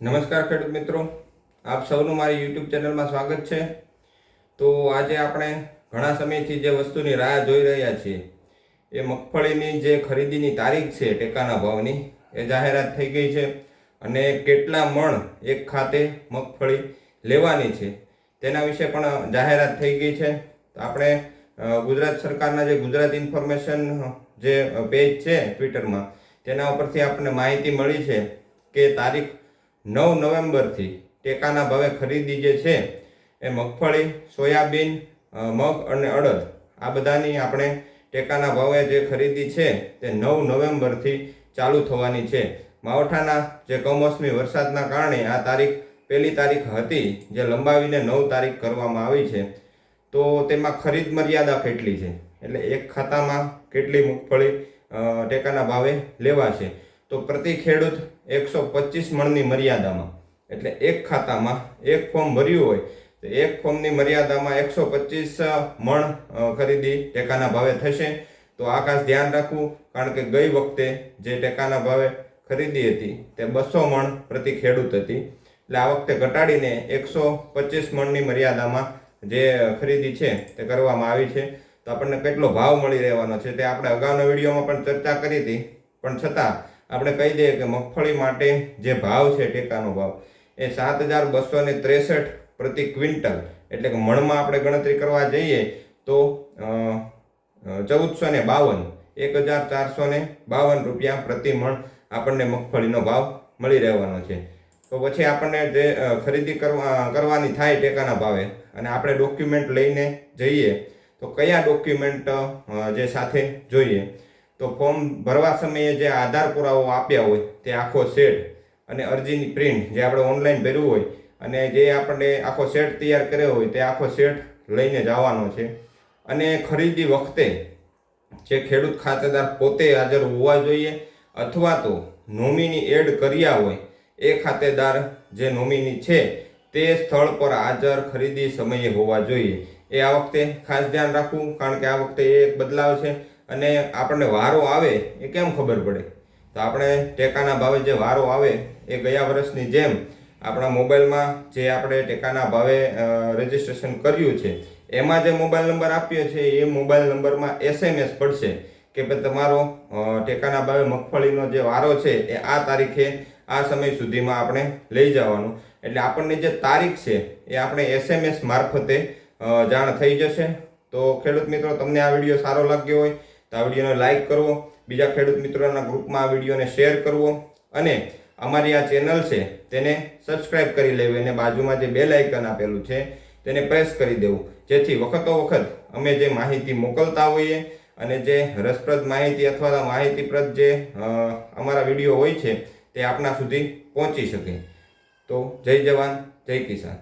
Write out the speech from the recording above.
નમસ્કાર ખેડૂત મિત્રો. આપ સૌનું મારી યુટ્યુબ ચેનલમાં સ્વાગત છે. તો આજે આપણે ઘણા સમયથી જે વસ્તુની રાહ જોઈ રહ્યા છીએ, એ મગફળીની જે ખરીદીની તારીખ છે, ટેકાના ભાવની, એ જાહેરાત થઈ ગઈ છે અને કેટલા મણ એક ખાતે મગફળી લેવાની છે, તેના વિશે પણ જાહેરાત થઈ ગઈ છે. આપણે ગુજરાત સરકારના જે ગુજરાત ઇન્ફોર્મેશન જે પેજ છે ટ્વિટરમાં, તેના ઉપરથી આપણને માહિતી મળી છે કે તારીખ નવ નવેમ્બરથી ટેકાના ભાવે ખરીદી જે છે એ મગફળી, સોયાબીન મગ અને અડદ, આ બધાની આપણે ટેકાના ભાવે જે ખરીદી છે તે નવ નવેમ્બરથી ચાલુ થવાની છે. માવઠાના જે કમોસમી વરસાદના કારણે આ તારીખ પહેલી તારીખ હતી જે લંબાવીને નવ તારીખ કરવામાં આવી છે. તો તેમાં ખરીદ મર્યાદા કેટલી છે? એટલે એક ખાતામાં કેટલી મગફળી ટેકાના ભાવે લેવાશે? તો પ્રતિ ખેડૂત એકસો પચીસ મણની મર્યાદામાં. એટલે એક ખાતામાં એક ફોર્મ ભર્યું હોય, તો એક ફોર્મની મર્યાદામાં એકસો પચીસ મણ ખરીદી ટેકાના ભાવે થશે. તો આ ખાસ ધ્યાન રાખવું, કારણ કે ગઈ વખતે જે ટેકાના ભાવે ખરીદી હતી, તે બસો મણ પ્રતિ ખેડૂત હતી. એટલે આ વખતે ઘટાડીને એકસો પચીસ મણની મર્યાદામાં જે ખરીદી છે, તે કરવામાં આવી છે. તો આપણને કેટલો ભાવ મળી રહેવાનો છે, તે આપણે અગાઉના વિડીયોમાં પણ ચર્ચા કરી હતી. પણ છતાં આપણે કહી દઈએ કે મગફળી માટે જે ભાવ છે ટેકાનો ભાવ, એ સાત હજાર બસો ને ત્રેસઠ પ્રતિ ક્વિન્ટલ, એટલે કે મણમાં આપણે ગણતરી કરવા જઈએ તો ચૌદસો ને બાવન, એક હજાર ચારસો ને બાવન રૂપિયા પ્રતિ મણ આપણને મગફળીનો ભાવ મળી રહેવાનો છે. તો પછી આપણને જે ખરીદી કરવા, કરવાની થાય ટેકાના ભાવે, અને આપણે ડોક્યુમેન્ટ લઈને જઈએ, તો કયા ડોક્યુમેન્ટ જે સાથે જોઈએ? તો ફોર્મ ભરવા સમયે જે આધાર પુરાવો આપ્યા હોય તે આખો સેટ અને અરજીની પ્રિન્ટ જે આપણે ઓનલાઈન ભર્યું હોય અને જે આપણને આખો સેટ તૈયાર કર્યો હોય તે આખો સેટ લઈને જવાનો છે. અને ખરીદી વખતે જે ખેડૂત ખાતેદાર પોતે હાજર હોવા જોઈએ અથવા તો નોમિની એડ કર્યા હોય એ ખાતેદાર જે નોમિની છે તે સ્થળ પર હાજર ખરીદી સમયે હોવા જોઈએ. એ આ વખતે ખાસ ધ્યાન રાખવું કારણ કે આ વખતે એ એક બદલાવ છે. અને આપણને વારો આવે એ કેમ ખબર પડે? તો આપણે ટેકાના ભાવે જે વારો આવે એ ગયા વર્ષની જેમ આપણા મોબાઈલમાં જે આપણે ટેકાના ભાવે રજીસ્ટ્રેશન કર્યું છે, એમાં જે મોબાઈલ નંબર આપ્યો છે, એ મોબાઈલ નંબરમાં એસએમએસ પડશે કે ભાઈ તમારો ટેકાના ભાવે મગફળીનો જે વારો છે એ આ તારીખે, આ સમય સુધીમાં આપણે લઈ જવાનું. એટલે આપણને જે તારીખ છે એ આપણે એસએમએસ મારફતે જાણ થઈ જશે. તો ખેડૂત મિત્રો, તમને આ વીડિયો સારો લાગ્યો હોય તો આ વિડીયોને લાઇક કરવો, બીજા ખેડૂત મિત્રોના ગ્રુપમાં આ વિડીયોને શેર કરવો અને અમારી આ ચેનલ છે તેને સબસ્ક્રાઇબ કરી લેવી અને બાજુમાં જે બેલ આઇકન આપેલું છે તેને પ્રેસ કરી દેવું. જેથી વખતો વખત અમે જે માહિતી મોકલતા હોઈએ અને જે રસપ્રદ માહિતી અથવા માહિતીપ્રદ જે અમારા વીડિયો હોય છે તે આપના સુધી પહોંચી શકે. તો જય જવાન, જય કિસાન.